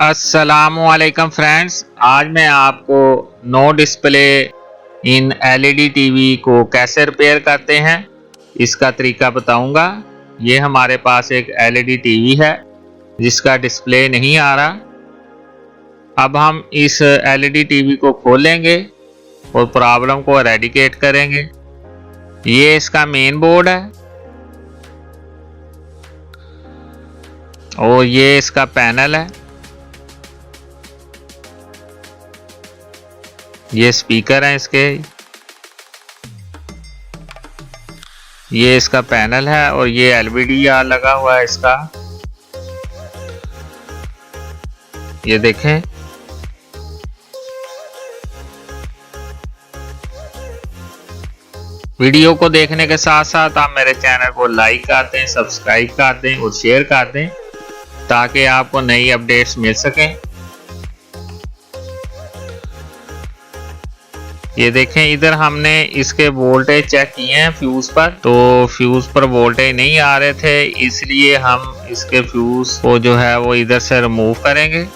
असलकम फ्रेंड्स आज मैं आपको no display in LED TV को कैसे रिपेयर करते हैं, इसका तरीका बताऊँगा। ये हमारे पास एक एलईडी टीवी है, जिसका डिस्प्ले नहीं आ रहा। अब हम इस एलईडी टीवी को खोलेंगे और प्रॉब्लम को रेडिकेट करेंगे। ये इसका मेन बोर्ड है। और ये इसका पैनल है। ये स्पीकर हैं इसके। ये इसका पैनल है और ये एलवीडी आर लगा हुआ है इसका। ये देखें। वीडियो को देखने के साथ साथ आप मेरे चैनल को लाइक कर दें सब्सक्राइब कर दें और शेयर कर दें, ताकि आपको नई अपडेट्स मिल सकें। ये देखें, इधर हमने इसके वोल्टेज चेक किए हैं फ्यूज पर। तो फ्यूज पर वोल्टेज नहीं आ रहे थे, इसलिए हम इसके फ्यूज को जो है वो इधर से रिमूव करेंगे।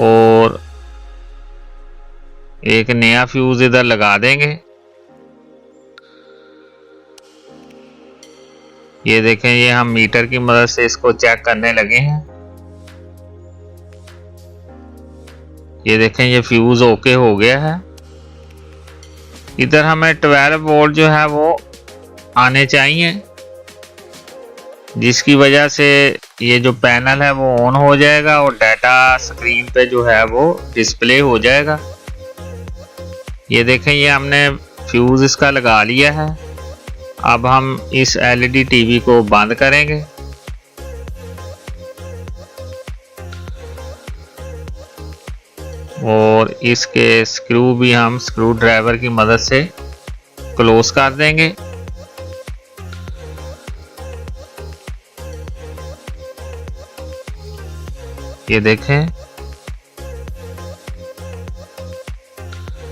और एक नया फ्यूज इधर लगा देंगे। ये देखें, ये हम मीटर की मदद से इसको चेक करने लगे हैं। ये देखें, ये फ्यूज ओके हो गया है। इधर हमें 12 वोल्ट जो है वो आने चाहिए, जिसकी वजह से ये जो पैनल है वो ऑन हो जाएगा और डाटा स्क्रीन पे जो है वो डिस्प्ले हो जाएगा। ये देखें, ये हमने फ्यूज इसका लगा लिया है। अब हम इस एलईडी टीवी को बंद करेंगे। और इसके स्क्रू भी हम स्क्रू ड्राइवर की मदद से क्लोज कर देंगे। ये देखें।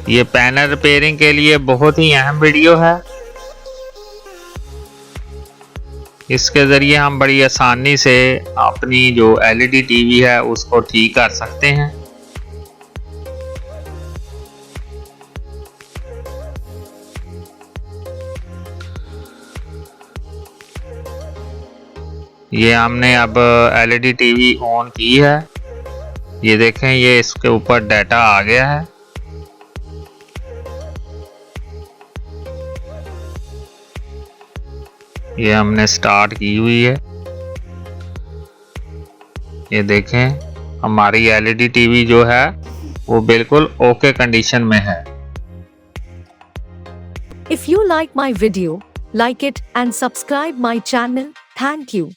ये पैनल रिपेयरिंग के लिए बहुत ही अहम वीडियो है। इसके ज़रिए हम बड़ी आसानी से अपनी जो एलईडी टीवी है, उसको ठीक कर सकते हैं। ये हमने अब एलईडी टीवी ऑन की है। ये देखें ये इसके ऊपर डाटा आ गया है। ये हमने स्टार्ट की हुई है। ये देखें हमारी एलईडी टीवी जो है वो बिल्कुल ओके कंडीशन में है। If you like my video, like it and subscribe my channel thank you.